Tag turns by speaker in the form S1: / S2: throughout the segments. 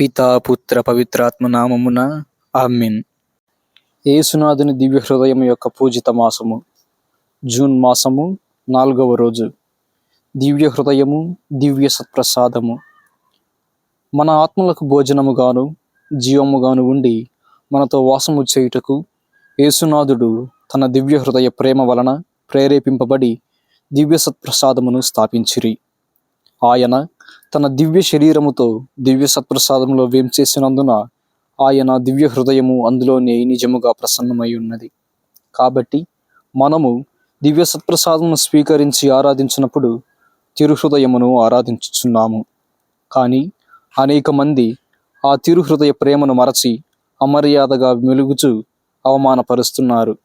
S1: పితా పుత్ర పవిత్రాత్మ నామమున ఆమెన్. యేసునాథుని దివ్య హృదయం యొక్క పూజిత మాసము జూన్ మాసము నాలుగవ రోజు. దివ్య హృదయము దివ్య సత్ప్రసాదము. మన ఆత్మలకు భోజనముగాను జీవముగాను ఉండి మనతో వాసము చేయుటకు యేసునాథుడు తన దివ్య హృదయ ప్రేమ వలన ప్రేరేపింపబడి దివ్య సత్ప్రసాదమును స్థాపించిరి. ఆయన తన దివ్య శరీరముతో దివ్య సత్ప్రసాదంలో వేంచేసినందున ఆయన దివ్య హృదయము అందులోనే నిజముగా ప్రసన్నమై ఉన్నది. కాబట్టి మనము దివ్య సత్ప్రసాదమును స్వీకరించి ఆరాధించినప్పుడు తిరుహృదయమును ఆరాధించుచున్నాము. కానీ అనేక మంది ఆ తిరుహృదయ ప్రేమను మరచి అమర్యాదగా మెలుగుచు అవమానపరుస్తున్నారు.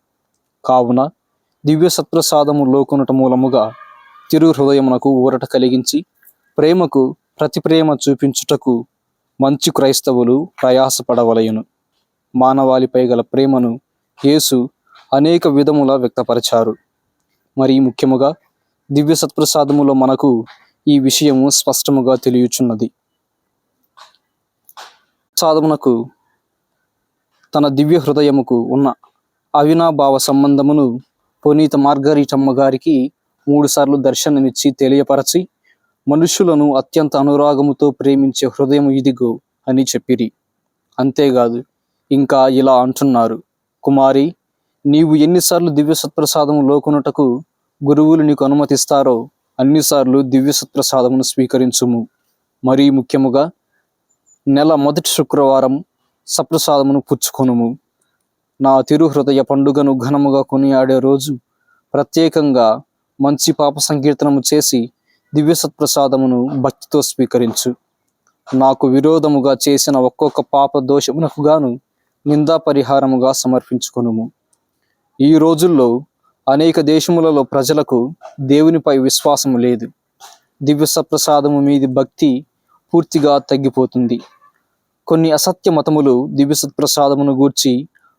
S1: కావున దివ్య సత్ప్రసాదము లోకునట మూలముగా తిరు హృదయమునకు ఊరట కలిగించి ప్రేమకు ప్రతి ప్రేమ చూపించుటకు మంచి క్రైస్తవులు ప్రయాసపడవలయును. మానవాళిపై గల ప్రేమను యేసు అనేక విధముల వ్యక్తపరిచారు. మరి ముఖ్యముగా దివ్య సత్ప్రసాదములో మనకు ఈ విషయము స్పష్టముగా తెలియచున్నది. సాధమునకు తన దివ్య హృదయముకు ఉన్న అవినాభావ సంబంధమును పునీత మార్గరీటమ్మ గారికి మూడుసార్లు దర్శనమిచ్చి తెలియపరచి మనుషులను అత్యంత అనురాగముతో ప్రేమించే హృదయం ఇదిగో అని చెప్పిరి. అంతేకాదు ఇంకా ఇలా అంటున్నారు. కుమారి నీవు ఎన్నిసార్లు దివ్య సత్ప్రసాదము లోకొనుటకు గురువులు నీకు అనుమతిస్తారో అన్నిసార్లు దివ్య సత్ప్రసాదమును స్వీకరించుము. మరీ ముఖ్యముగా నెల మొదటి శుక్రవారం సప్రసాదమును పుచ్చుకొనుము. నా తిరు హృదయ పండుగను ఘనముగా కొనియాడే రోజు ప్రత్యేకంగా మంచి పాప సంకీర్తనము చేసి దివ్య సత్ప్రసాదమును భక్తితో స్వీకరించు. నాకు విరోధముగా చేసిన ఒక్కొక్క పాప దోషమునకు గాను నిందా పరిహారముగా సమర్పించుకొనుము. ఈ రోజుల్లో అనేక దేశములలో ప్రజలకు దేవునిపై విశ్వాసము లేదు. దివ్య సత్ప్రసాదము మీది భక్తి పూర్తిగా తగ్గిపోతుంది. కొన్ని అసత్య మతములు దివ్య సత్ప్రసాదమును గూర్చి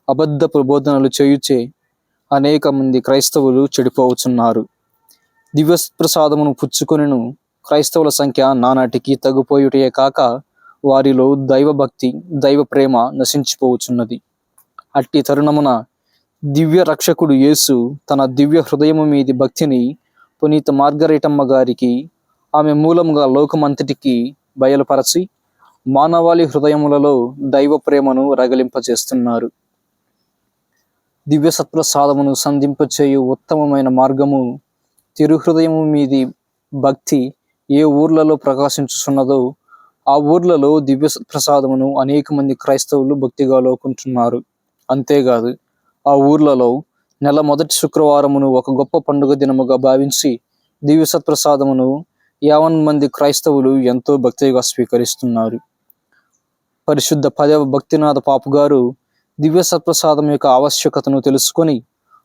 S1: అబద్ధ ప్రబోధనలు చేయుచే అనేక మంది క్రైస్తవులు చెడిపోవచ్చున్నారు. దివ్య ప్రసాదమును పుచ్చుకొనిను. క్రైస్తవుల సంఖ్య నానాటికి తగ్గిపోయుటే కాక వారిలో దైవభక్తి దైవ ప్రేమ నశించిపోవచ్చున్నది. అట్టి తరుణమున దివ్య రక్షకుడు యేసు తన దివ్య హృదయము మీది భక్తిని పునీత మార్గరేటమ్మ గారికి ఆమె మూలముగా లోకమంతటికి బయలుపరచి మానవాళి హృదయములలో దైవ ప్రేమను రగలింపజేస్తున్నారు. దివ్య సత్ప్రసాదమును సంధింపచేయు ఉత్తమమైన మార్గము తిరుహృదయము మీది భక్తి ఏ ఊర్లలో ప్రకాశించుచున్నదో ఆ ఊర్లలో దివ్య ప్రసాదమును అనేక మంది క్రైస్తవులు భక్తిగా లోకుంటున్నారు. అంతేకాదు ఆ ఊర్లలో నెల మొదటి శుక్రవారమును ఒక గొప్ప పండుగ దినముగా భావించి దివ్య సత్ప్రసాదమును యావన్ మంది క్రైస్తవులు ఎంతో భక్తిగా స్వీకరిస్తున్నారు. పరిశుద్ధ పదవ భక్తినాథ పాపు గారు దివ్య సత్ప్రసాదం యొక్క ఆవశ్యకతను తెలుసుకొని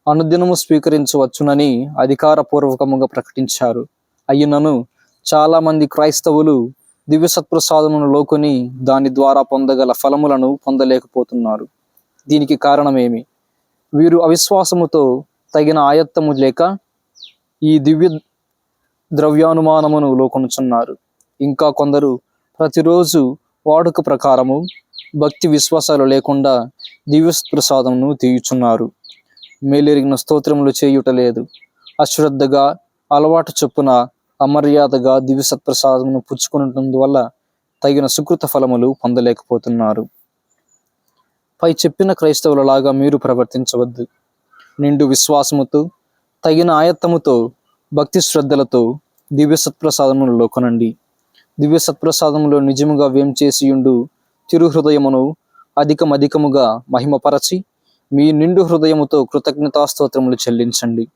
S1: అనుదినము స్వీకరించవచ్చునని అధికారపూర్వకముగా ప్రకటించారు. అయినను చాలామంది క్రైస్తవులు దివ్య సత్ప్రసాదమును లోకొని దాని ద్వారా పొందగల ఫలములను పొందలేకపోతున్నారు. దీనికి కారణమేమి? వీరు అవిశ్వాసముతో తగిన ఆయత్తము లేక ఈ దివ్య ద్రవ్యానుమానమును లోకొనుచున్నారు. ఇంకా కొందరు ప్రతిరోజు వాడుక ప్రకారము భక్తి విశ్వాసాలు లేకుండా దివ్య ప్రసాదమును తీయుచున్నారు. మేలెరిగిన స్తోత్రములు చేయుట లేదు అశ్రద్ధగా అలవాటు చొప్పున అమర్యాదగా దివ్య సత్ప్రసాదమును పుచ్చుకునటం వల్ల తగిన సుకృత ఫలములు పొందలేకపోతున్నారు. పై చెప్పిన క్రైస్తవులలాగా మీరు ప్రవర్తించవద్దు. నిండు విశ్వాసముతో తగిన ఆయత్తముతో భక్తి శ్రద్ధలతో దివ్య సత్ప్రసాదములలో కొనండి దివ్య సత్ప్రసాదములో నిజముగా వేం చేసియుండు? తిరుహృదయమును అధికమధికముగా మహిమపరచి మీ నిండు హృదయముతో కృతజ్ఞతాస్తోత్రములు చెల్లించండి.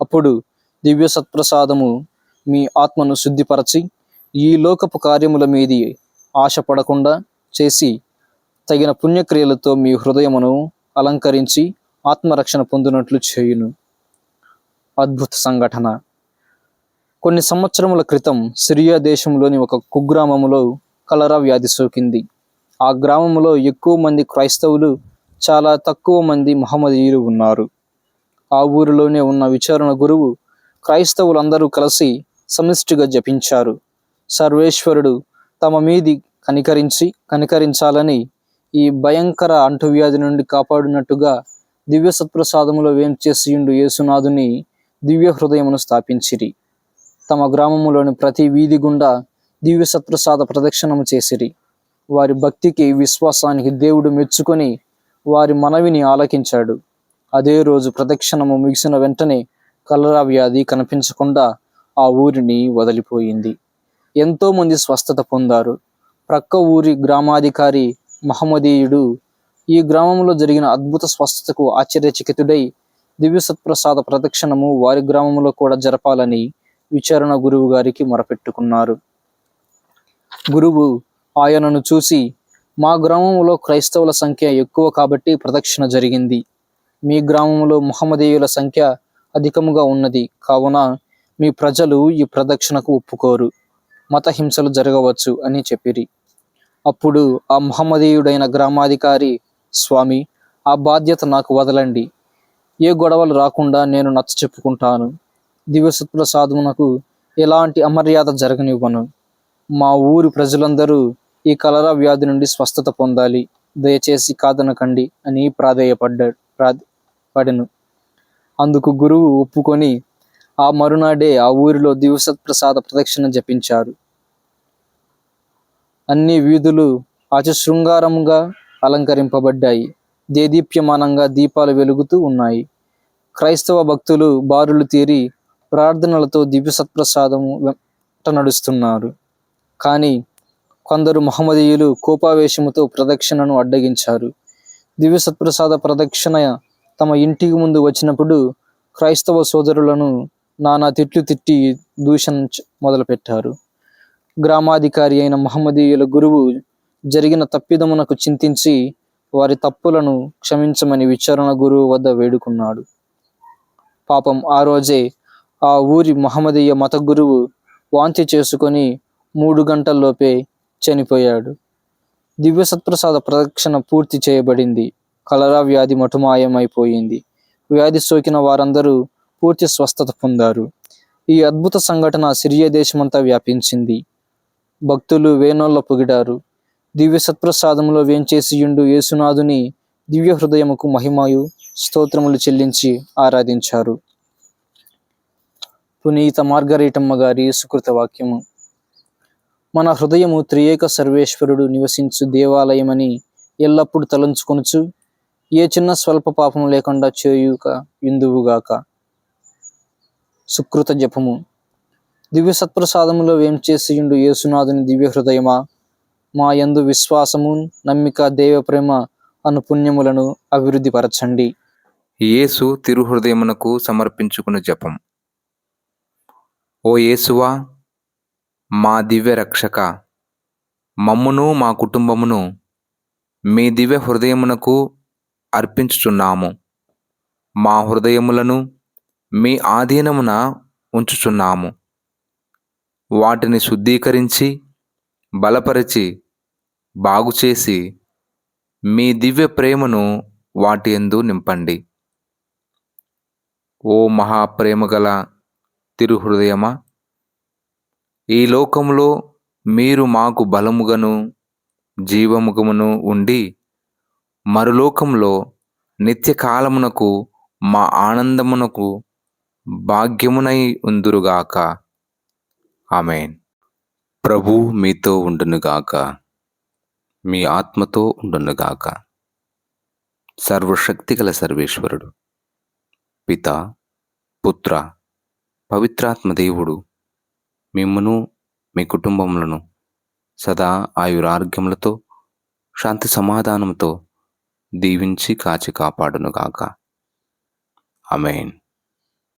S1: అప్పుడు దివ్య సత్ప్రసాదము మీ ఆత్మను శుద్ధిపరచి ఈ లోకపు కార్యముల మీది ఆశపడకుండా చేసి తగిన పుణ్యక్రియలతో మీ హృదయమును అలంకరించి ఆత్మరక్షణ పొందినట్లు చేయును. అద్భుత సంఘటన. కొన్ని సంవత్సరముల క్రితం సిరియా దేశంలోని ఒక కుగ్రామములో కలరా వ్యాధి సోకింది. ఆ గ్రామంలో ఎక్కువ మంది క్రైస్తవులు చాలా తక్కువ మంది మహమ్మదీయులు ఉన్నారు. ఆ ఊరిలోనే ఉన్న విచారణ గురువు క్రైస్తవులందరూ కలిసి సమిష్టిగా జపించారు. సర్వేశ్వరుడు తమ మీది కనికరించి కనికరించాలని ఈ భయంకర అంటువ్యాధి నుండి కాపాడినట్టుగా దివ్య సత్ప్రసాదములో వేంచేసియుండు యేసునాథుని దివ్య హృదయమును స్థాపించిరి. తమ గ్రామములోని ప్రతి వీధి గుండా దివ్య సత్ప్రసాద ప్రదక్షిణము చేసిరి. వారి భక్తికి విశ్వాసానికి దేవుడు మెచ్చుకొని వారి మనవిని ఆలకించాడు. అదే రోజు ప్రదక్షిణము ముగిసిన వెంటనే కలరా వ్యాధి కనిపించకుండా ఆ ఊరిని వదిలిపోయింది. ఎంతోమంది స్వస్థత పొందారు. ప్రక్క ఊరి గ్రామాధికారి మహమ్మదీయుడు ఈ గ్రామంలో జరిగిన అద్భుత స్వస్థతకు ఆశ్చర్యచకితుడై దివ్యసత్ప్రసాద ప్రదక్షిణము వారి గ్రామంలో కూడా జరపాలని విచారణ గురువు గారికి మొరపెట్టుకున్నారు. గురువు ఆయనను చూసి మా గ్రామంలో క్రైస్తవుల సంఖ్య ఎక్కువ కాబట్టి ప్రదక్షిణ జరిగింది. మీ గ్రామంలో మహమ్మదీయుల సంఖ్య అధికముగా ఉన్నది. కావున మీ ప్రజలు ఈ ప్రదక్షిణకు ఒప్పుకోరు. మత హింసలు జరగవచ్చు అని చెప్పిరి. అప్పుడు ఆ మహమ్మదీయుడైన గ్రామాధికారి స్వామి ఆ బాధ్యత నాకు వదలండి. ఏ గొడవలు రాకుండా నేను నచ్చ చెప్పుకుంటాను. దివ్యసత్ప్రసాదమునకు ఎలాంటి అమర్యాద జరగనివ్వను. మా ఊరి ప్రజలందరూ ఈ కలరా వ్యాధి నుండి స్వస్థత పొందాలి. దయచేసి కాదనకండి అని ప్రాధేయపడ్డాడు. ప్రాధ పడెను అందుకు గురువు ఒప్పుకొని ఆ మరునాడే ఆ ఊరిలో దివసత్ప్రసాద ప్రదక్షిణ జపించారు. అన్ని వీధులు అతి శృంగారముగా అలంకరింపబడ్డాయి. దేదీప్యమానంగా దీపాలు వెలుగుతూ ఉన్నాయి. క్రైస్తవ భక్తులు బారులు తీరి ప్రార్థనలతో దివ్య సత్ప్రసాదము వెంట నడుస్తున్నారు. కానీ కొందరు మహమ్మదీయులు కోపావేశముతో ప్రదక్షిణను అడ్డగించారు. దివ్య సత్ప్రసాద ప్రదక్షిణ తమ ఇంటికి ముందు వచ్చినప్పుడు క్రైస్తవ సోదరులను నానా తిట్లు తిట్టి దూషణ మొదలుపెట్టారు. గ్రామాధికారి అయిన మహమ్మదీయుల గురువు జరిగిన తప్పిదమునకు చింతించి వారి తప్పులను క్షమించమని విచారణ గురువు వద్ద వేడుకున్నాడు. పాపం ఆ రోజే ఆ ఊరి మహమ్మదీయ మత గురువు వాంతి చేసుకొని మూడు గంటల్లోపే చనిపోయాడు. దివ్య సత్ప్రసాద ప్రదక్షిణ పూర్తి చేయబడింది. కలరా వ్యాధి మటుమాయమైపోయింది. వ్యాధి సోకిన వారందరూ పూర్తి స్వస్థత పొందారు. ఈ అద్భుత సంఘటన సిరియా దేశమంతా వ్యాపించింది. భక్తులు వేణోళ్ళ పొగిడారు. దివ్య సత్ప్రసాదంలో వేంచేసియుండు యేసునాథుని దివ్య హృదయముకు మహిమయు స్తోత్రములు చెల్లించి ఆరాధించారు. పునీత మార్గరీటమ్మ గారి సుకృత వాక్యము. మన హృదయము త్రియేక సర్వేశ్వరుడు నివసించు దేవాలయమని ఎల్లప్పుడూ తలంచుకొనుచు ఏ చిన్న స్వల్ప పాపము లేకుండా చేయుక ఇందువుగాక సుకృత జపము. దివ్య సత్ప్రసాదములో వేంచేసియుండు యేసునాథుని దివ్య హృదయమా? మా యందు విశ్వాసము నమ్మిక దేవ ప్రేమ అను పుణ్యములను అభివృద్ధి పరచండి
S2: యేసు తిరుహృదయమునకు సమర్పించుకున్న జపం. ఓ యేసువా మా దివ్య రక్షక. మమ్మును మా కుటుంబమును మీ దివ్య హృదయమునకు అర్పించుచున్నాము. మా హృదయములను మీ ఆధీనమున ఉంచుచున్నాము. వాటిని శుద్ధీకరించి బలపరిచి బాగుచేసి మీ దివ్య ప్రేమను వాటి ఎందు నింపండి. ఓ మహాప్రేమగల తిరుహృదయమా! ఈ లోకములో మీరు మాకు బలముగను జీవముగమును ఉండి మరులోకంలో నిత్యకాలమునకు మా ఆనందమునకు భాగ్యమునై ఉందురుగాక. ఆమెన్. ప్రభు మీతో ఉండునుగాక. మీ ఆత్మతో ఉండునుగాక. సర్వశక్తిగల సర్వేశ్వరుడు పిత పుత్ర పవిత్రాత్మ దేవుడు మిమ్మును మీ కుటుంబములను సదా ఆయురారోగ్యములతో శాంతి సమాధానంతో దీవించి కాచి కాపాడునుగాక. అమెయిన్